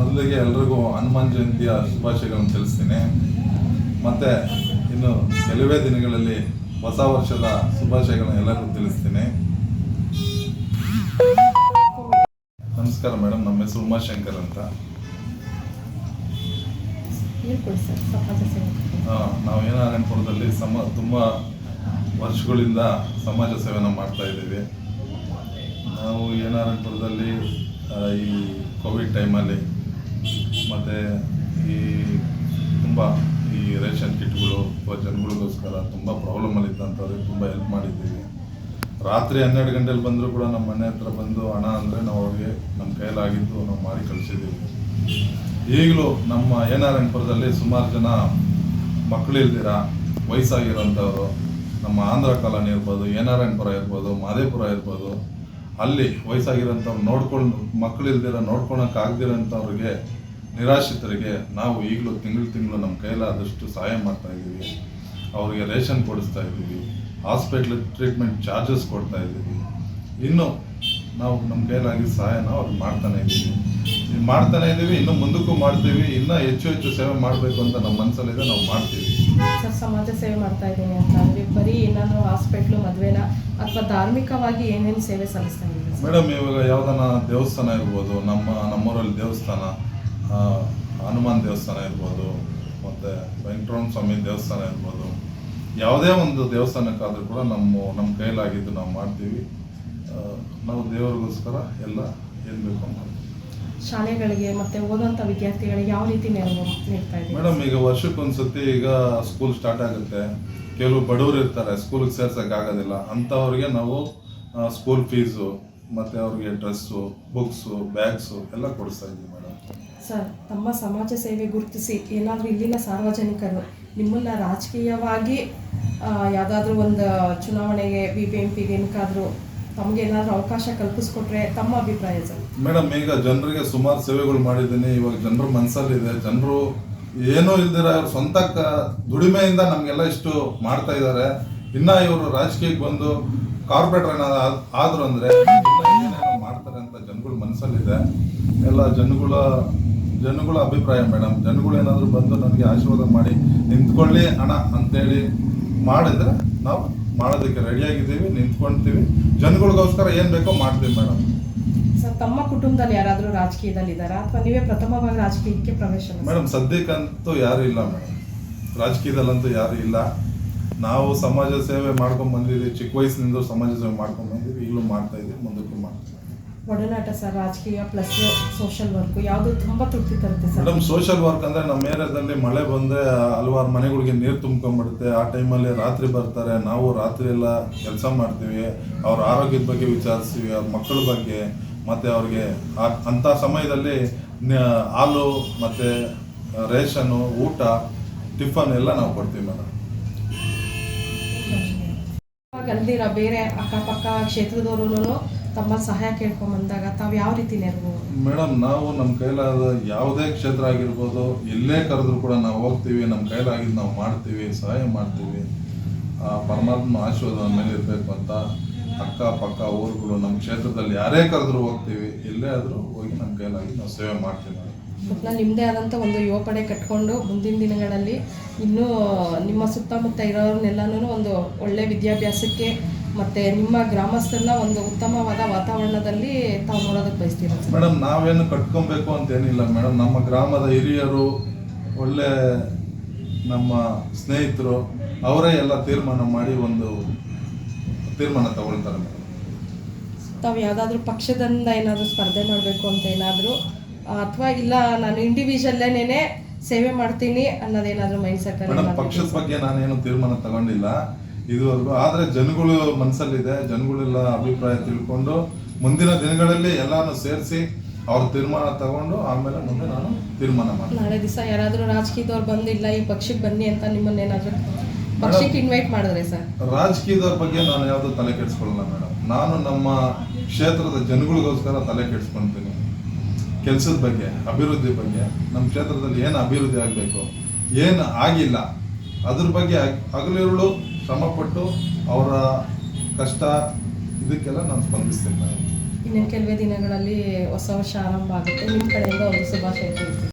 ಮೊದಲಿಗೆ ಎಲ್ರಿಗೂ ಹನುಮಾನ್ ಜಯಂತಿಯ ಶುಭಾಶಯಗಳನ್ನು ತಿಳಿಸ್ತೀನಿ. ಮತ್ತೆ ಇನ್ನು ಕೆಲವೇ ದಿನಗಳಲ್ಲಿ ಹೊಸ ವರ್ಷದ ಶುಭಾಶಯಗಳನ್ನು ಎಲ್ಲರಿಗೂ ತಿಳಿಸ್ತೀನಿ. ನಮಸ್ಕಾರ ಮೇಡಮ್, ನಮ್ಮ ಹೆಸರು ಉಮಾಶಂಕರ್ ಅಂತ. ನಾವು ಏನಾರಾಯಣಪುರದಲ್ಲಿ ಸಮ, ತುಂಬ ವರ್ಷಗಳಿಂದ ಸಮಾಜ ಸೇವೆನ ಮಾಡ್ತಾ ಇದ್ದೀವಿ. ನಾವು ಏನಾರಾಯಣಪುರದಲ್ಲಿ ಈ ಕೋವಿಡ್ ಟೈಮಲ್ಲಿ ಮತ್ತು ಈ ತುಂಬ ಈ ರೇಷನ್ ಕಿಟ್ಗಳು ಅಥವಾ ಜನಗಳಿಗೋಸ್ಕರ ತುಂಬ ಪ್ರಾಬ್ಲಮಲ್ಲಿದ್ದಂಥವ್ರಿಗೆ ತುಂಬ ಹೆಲ್ಪ್ ಮಾಡಿದ್ದೀವಿ. ರಾತ್ರಿ ಹನ್ನೆರಡು ಗಂಟೆಲಿ ಬಂದರೂ ಕೂಡ ನಮ್ಮ ಮನೆ ಹತ್ರ ಬಂದು ಹಣ ಅಂದರೆ ನಾವು ಅವ್ರಿಗೆ ನಮ್ಮ ಕೈಲಾಗಿದ್ದು ನಾವು ಮಾಡಿ ಕಳಿಸಿದ್ದೀವಿ. ಈಗಲೂ ನಮ್ಮ ಏನಾರಾಯಣಪುರದಲ್ಲಿ ಸುಮಾರು ಜನ ಮಕ್ಕಳಿಲ್ದಿರ ವಯಸ್ಸಾಗಿರೋಂಥವ್ರು, ನಮ್ಮ ಆಂಧ್ರ ಕಾಲೋನಿ ಇರ್ಬೋದು ಏನಾರಾಯಣಪುರ ಇರ್ಬೋದು, ಮಾದೇಪುರ ಇರ್ಬೋದು, ಅಲ್ಲಿ ವಯಸ್ಸಾಗಿರೋಂಥವ್ರು ನೋಡ್ಕೊಂಡು ಮಕ್ಕಳು ಇಲ್ದಿರ ಆಗದಿರೋಂಥವ್ರಿಗೆ ನಿರಾಶ್ರಿತರಿಗೆ ನಾವು ಈಗಲೂ ತಿಂಗಳು ತಿಂಗಳು ನಮ್ಮ ಕೈಲಾದಷ್ಟು ಸಹಾಯ ಮಾಡ್ತಾ ಇದ್ದೀವಿ. ಅವರಿಗೆ ರೇಷನ್ ಕೊಡಿಸ್ತಾ ಇದ್ದೀವಿ. ಹಾಸ್ಪಿಟ್ಲ್ ಟ್ರೀಟ್ಮೆಂಟ್ ಚಾರ್ಜಸ್ ಕೊಡ್ತಾ ಇದ್ದೀವಿ. ಇನ್ನು ನಾವು ನಮ್ಮ ಕೈಲಾಗಿ ಸಹಾಯನ ಅವ್ರಿಗೆ ಮಾಡ್ತಾನೆ ಇದ್ದೀವಿ. ಇದು ಮಾಡ್ತಾನೆ ಇದ್ದೀವಿ ಇನ್ನು ಮುಂದಕ್ಕೂ ಮಾಡ್ತೀವಿ ಇನ್ನೂ ಹೆಚ್ಚು ಹೆಚ್ಚು ಸೇವೆ ಮಾಡಬೇಕು ಅಂತ ನಮ್ಮ ಮನಸ್ಸಲ್ಲಿದೆ ನಾವು ಮಾಡ್ತೀವಿ. ಸರ್ ಸಮಾಜ ಸೇವೆ ಮಾಡ್ತಾ ಇದ್ದೀನಿ ಅಂತ ಅಂದ್ರೆ ಬರೀ ಏನಾದ್ರು ಹಾಸ್ಪಿಟ್ಲು ಮದುವೆನ? ಅಥವಾ ಧಾರ್ಮಿಕವಾಗಿ ಏನೇನು ಸೇವೆ ಸಲ್ಲಿಸ್ತಾ ಇದ್ದೀವಿ ಮೇಡಮ್ ಇವಾಗ ಯಾವ್ದಾನ ದೇವಸ್ಥಾನ ಇರ್ಬೋದು ನಮ್ಮ ನಮ್ಮೂರಲ್ಲಿ ದೇವಸ್ಥಾನ ಹನುಮಾನ್ ದೇವಸ್ಥಾನ ಇರ್ಬೋದು ಮತ್ತು ವೆಂಕಟರಮಣ ಸ್ವಾಮಿ ದೇವಸ್ಥಾನ ಇರ್ಬೋದು ಯಾವುದೇ ಒಂದು ದೇವಸ್ಥಾನಕ್ಕಾದರೂ ಕೂಡ ನಮ್ಮ ನಮ್ಮ ಕೈಲಾಗಿದ್ದು ನಾವು ಮಾಡ್ತೀವಿ. ನಾವು ದೇವರಿಗೋಸ್ಕರ ಎಲ್ಲ ಏನು ಬೇಕು ಮಾಡ್ತೀವಿ ಶಾಲೆಗಳಿಗೆ ಮತ್ತೆ ಓದುವಂಥ ವಿದ್ಯಾರ್ಥಿಗಳಿಗೆ ಯಾವ ರೀತಿ ನೆರವು ನೀಡ್ತಾ ಇದ್ದೀವಿ ಮೇಡಮ್ ಈಗ ವರ್ಷಕ್ಕೊಂದ್ಸತಿ ಈಗ ಸ್ಕೂಲ್ ಸ್ಟಾರ್ಟ್ ಆಗುತ್ತೆ. ಕೆಲವು ಬಡವರು ಇರ್ತಾರೆ ಸ್ಕೂಲಿಗೆ ಸೇರ್ಸೋಕೆ ಆಗೋದಿಲ್ಲ. ಅಂಥವ್ರಿಗೆ ನಾವು ಸ್ಕೂಲ್ ಫೀಸು ಮತ್ತು ಅವ್ರಿಗೆ ಡ್ರೆಸ್ಸು ಬುಕ್ಸು ಬ್ಯಾಗ್ಸು ಎಲ್ಲ ಕೊಡಿಸ್ತಾ ಇದ್ದೀವಿ ಮೇಡಮ್. ಸರ್ ತಮ್ಮ ಸಮಾಜ ಸೇವೆ ಗುರುತಿಸಿ, ಏನಾದರೂ ಇಲ್ಲಿನ ಸಾರ್ವಜನಿಕರು ನಿಮ್ಮನ್ನ ರಾಜಕೀಯವಾಗಿ ಯಾವುದಾದ್ರೂ ಒಂದು ಚುನಾವಣೆಗೆ ಬಿ ಬಿ ಎಂ ಪಿಗೆ ಏನಕ್ಕಾದರೂ ತಮಗೆ ಏನಾದರೂ ಅವಕಾಶ ಕಲ್ಪಿಸ್ಕೊಟ್ರೆ ತಮ್ಮ ಅಭಿಪ್ರಾಯ ಸರ್. ಮೇಡಮ್, ಈಗ ಜನರಿಗೆ ಸುಮಾರು ಸೇವೆಗಳು ಮಾಡಿದ್ದೀನಿ. ಇವಾಗ ಜನರ ಮನಸ್ಸಲ್ಲಿದೆ ಜನರು ಏನೂ ಇಲ್ದಿರ ಸ್ವಂತ ದುಡಿಮೆಯಿಂದ ನಮಗೆಲ್ಲ ಇಷ್ಟು ಮಾಡ್ತಾ ಇದ್ದಾರೆ. ಇನ್ನ ಇವರು ರಾಜಕೀಯಕ್ಕೆ ಬಂದು ಕಾರ್ಪೊರೇಟರ್ ಏನಾದ್ರು ಆದ್ರು ಅಂದ್ರೆ ಮಾಡ್ತಾರೆ ಅಂತ ಜನಗಳ ಮನಸ್ಸಲ್ಲಿದೆ ಎಲ್ಲ ಜನಗಳ ಜನಗಳ ಅಭಿಪ್ರಾಯ ಮೇಡಮ್. ಜನಗಳು ಏನಾದರೂ ಬಂದು ನನಗೆ ಆಶೀರ್ವಾದ ಮಾಡಿ ನಿಂತ್ಕೊಳ್ಳಿ ಅಣ್ಣ ಅಂತೇಳಿ ಮಾಡಿದ್ರೆ ನಾವು ಮಾಡೋದಕ್ಕೆ ರೆಡಿಯಾಗಿದ್ದೀವಿ ನಿಂತ್ಕೊಳ್ತೀವಿ ಜನಗಳಿಗೋಸ್ಕರ ಏನು ಬೇಕೋ ಮಾಡ್ತೀವಿ ಮೇಡಮ್. ಸರ್ ತಮ್ಮ ಕುಟುಂಬದಲ್ಲಿ ಯಾರಾದರೂ ರಾಜಕೀಯದಲ್ಲಿ ಇದ್ದಾರಾ? ಅಥವಾ ನೀವೇ ಪ್ರಥಮವಾಗಿ ರಾಜಕೀಯಕ್ಕೆ ಪ್ರವೇಶ? ಮೇಡಮ್ ಸದ್ಯಕ್ಕಂತೂ ಯಾರು ಇಲ್ಲ ಮೇಡಮ್. ರಾಜಕೀಯದಲ್ಲಂತೂ ಯಾರು ಇಲ್ಲ. ನಾವು ಸಮಾಜ ಸೇವೆ ಮಾಡ್ಕೊಂಡು ಬಂದಿದ್ದೀವಿ. ಚಿಕ್ಕ ವಯಸ್ಸಿನಿಂದ ಸಮಾಜ ಸೇವೆ ಮಾಡ್ಕೊಂಡು ಬಂದಿದ್ದೀವಿ. ಈಗಲೂ ಮಾಡ್ತಾ ಮಾಡ್ತೀವಿ ಒಡನಾಟ ಸರ್ ರಾಜಕೀಯ ಪ್ಲಸ್ ಸೋಷಿಯಲ್ ವರ್ಕ್ ಯಾವುದು ತುಂಬ ತೃಪ್ತಿ ತರುತ್ತೆ ಸರ್. ಮೇಡಮ್ ಸೋಷಿಯಲ್ ವರ್ಕ್ ಅಂದ್ರೆ ನಮ್ಮ ಏರಿಯಾದಲ್ಲಿ ಮಳೆ ಬಂದ್ರೆ ಹಲವಾರು ಮನೆಗಳಿಗೆ ನೀರು ತುಂಬ್ಕೊಂಡ್ಬಿಡುತ್ತೆ. ಆ ಟೈಮಲ್ಲಿ ರಾತ್ರಿ ಬರ್ತಾರೆ. ನಾವು ರಾತ್ರಿ ಎಲ್ಲ ಕೆಲಸ ಮಾಡ್ತೀವಿ. ಅವ್ರ ಆರೋಗ್ಯದ ಬಗ್ಗೆ ವಿಚಾರಿಸ್ತೀವಿ. ಅವ್ರ ಮಕ್ಕಳ ಬಗ್ಗೆ ಮತ್ತೆ ಅವ್ರಿಗೆ ಅಂತ ಅಂಥ ಸಮಯದಲ್ಲಿ ಹಾಲು ಮತ್ತೆ ರೇಷನ್ನು ಊಟ ಟಿಫನ್ ಎಲ್ಲ ನಾವು ಕೊಡ್ತೀವಿ ಮೇಡಮ್ ಅಲ್ದಿರ ಬೇರೆ ಅಕ್ಕಪಕ್ಕ ಕ್ಷೇತ್ರದವರು ತಮ್ಮ ಸಹಾಯ ಕೇಳ್ಕೊಂಡ್ ಬಂದಾಗ ತಾವು ಯಾವ ರೀತಿ ನೆರವು? ಮೇಡಮ್ ನಾವು ನಮ್ಮ ಕೈಲಾದ ಯಾವುದೇ ಕ್ಷೇತ್ರ ಆಗಿರ್ಬೋದು ಎಲ್ಲೇ ಕರೆದ್ರು ಕೂಡ ನಾವು ಹೋಗ್ತೀವಿ ನಮ್ಮ ಕೈಲಾಗಿದ್ದು ನಾವು ಮಾಡ್ತೀವಿ ಸಹಾಯ ಮಾಡ್ತೀವಿ. ಆ ಪರಮಾತ್ಮ ಆಶೀರ್ವಾದ ಮೇಲೆ ಇರಬೇಕು ಅಂತ ಅಕ್ಕ ಪಕ್ಕ ಊರುಗಳು ನಮ್ಮ ಕ್ಷೇತ್ರದಲ್ಲಿ ಯಾರೇ ಕರೆದ್ರು ಹೋಗ್ತೀವಿ ಎಲ್ಲೇ ಆದರೂ ಹೋಗಿ ನಮ್ಮ ಕೈಲಾಗಿ ನಾವು ಸೇವೆ ಮಾಡ್ತೀವಿ ಒಟ್ನಲ್ಲಿ ನಿಮ್ಮದೇ ಆದಂಥ ಒಂದು ಯುವ ಪಡೆ ಕಟ್ಕೊಂಡು ಮುಂದಿನ ದಿನಗಳಲ್ಲಿ ಇನ್ನೂ ನಿಮ್ಮ ಸುತ್ತಮುತ್ತ ಇರೋರನ್ನೆಲ್ಲನೂ ಒಂದು ಒಳ್ಳೆ ವಿದ್ಯಾಭ್ಯಾಸಕ್ಕೆ ಮತ್ತು ನಿಮ್ಮ ಗ್ರಾಮಸ್ಥರನ್ನ ಒಂದು ಉತ್ತಮವಾದ ವಾತಾವರಣದಲ್ಲಿ ತಾವು ನೋಡೋದಕ್ಕೆ ಬಯಸ್ತೀರ? ಮೇಡಮ್ ನಾವೇನು ಕಟ್ಕೊಬೇಕು ಅಂತ ಏನಿಲ್ಲ ಮೇಡಮ್ ನಮ್ಮ ಗ್ರಾಮದ ಹಿರಿಯರು ಒಳ್ಳೆ ನಮ್ಮ ಸ್ನೇಹಿತರು ಅವರೇ ಎಲ್ಲ ತೀರ್ಮಾನ ಮಾಡಿ ಒಂದು ತೀರ್ಮಾನ ತಗೊಳ್ತಾರೆ ಮೇಡಮ್ ತಾವು ಯಾವುದಾದ್ರೂ ಪಕ್ಷದಿಂದ ಏನಾದರೂ ಸ್ಪರ್ಧೆ ಮಾಡಬೇಕು ಅಂತ ಏನಾದರೂ ಅಥವಾ ಇಲ್ಲ ನಾನು ಇಂಡಿವಿಜುವಲ್ಲೇನೇ ಸೇವೆ ಮಾಡ್ತೀನಿ ಅನ್ನೋದೇನಾದರೂ ಮೈಂಡ್ ಮೇಡಮ್ ಪಕ್ಷದ ಸೆಟ್ ಬಗ್ಗೆ ನಾನೇನು ತೀರ್ಮಾನ ತಗೊಂಡಿಲ್ಲ. ಇದುವರೆಗೂ ಆದ್ರೆ ಜನಗಳು ಮನಸ್ಸಲ್ಲಿದೆ ಜನಗಳೆಲ್ಲ ಅಭಿಪ್ರಾಯ ತಿಳ್ಕೊಂಡು ಮುಂದಿನ ದಿನಗಳಲ್ಲಿ ಎಲ್ಲಾನು ಸೇರಿಸಿ ಅವ್ರ ತೀರ್ಮಾನ ತಗೊಂಡು ಆಮೇಲೆ ಮುಂದೆ ನಾನು ತೀರ್ಮಾನ ಮಾಡಿ ನಾಳೆ ದಿವಸ ಯಾರಾದರೂ ರಾಜಕೀಯದವ್ರು ಬಂದಿಲ್ಲ ಈ ಪಕ್ಷಕ್ಕೆ ಬನ್ನಿ ಅಂತ ನಿಮ್ಮನ್ನ ಏನಾದರೂ ಪಕ್ಷಕ್ಕೆ ಇನ್ವೈಟ್ ಮಾಡಿದ್ರೆ ಸರ್? ರಾಜಕೀಯದವ್ರ ಬಗ್ಗೆ ನಾನು ಯಾವುದು ತಲೆ ಕೆಡಿಸ್ಕೊಳ್ಳಲ್ಲ ಮೇಡಮ್. ನಾನು ನಮ್ಮ ಕ್ಷೇತ್ರದ ಜನಗಳಿಗೋಸ್ಕರ ತಲೆ ಕೆಡಿಸ್ಕೊಳ್ತೀನಿ ಕೆಲಸದ ಬಗ್ಗೆ ಅಭಿವೃದ್ಧಿ ಬಗ್ಗೆ ನಮ್ಮ ಕ್ಷೇತ್ರದಲ್ಲಿ ಏನು ಅಭಿವೃದ್ಧಿ ಆಗಬೇಕು ಏನು ಆಗಿಲ್ಲ ಅದ್ರ ಬಗ್ಗೆ ಹಗಲಿರುಳು ಶ್ರಮಪಟ್ಟು ಅವರ ಕಷ್ಟ ಇದಕ್ಕೆಲ್ಲ ನಾನು ಸ್ಪಂದಿಸ್ತೇನೆ. ಇನ್ನೇನು ಕೆಲವೇ ದಿನಗಳಲ್ಲಿ ಹೊಸ ವರ್ಷ ಆರಂಭ ಆಗುತ್ತೆ. ನಿಮ್ಮ ಕಡೆಯಿಂದ ಒಂದು ಶುಭಾಶಯ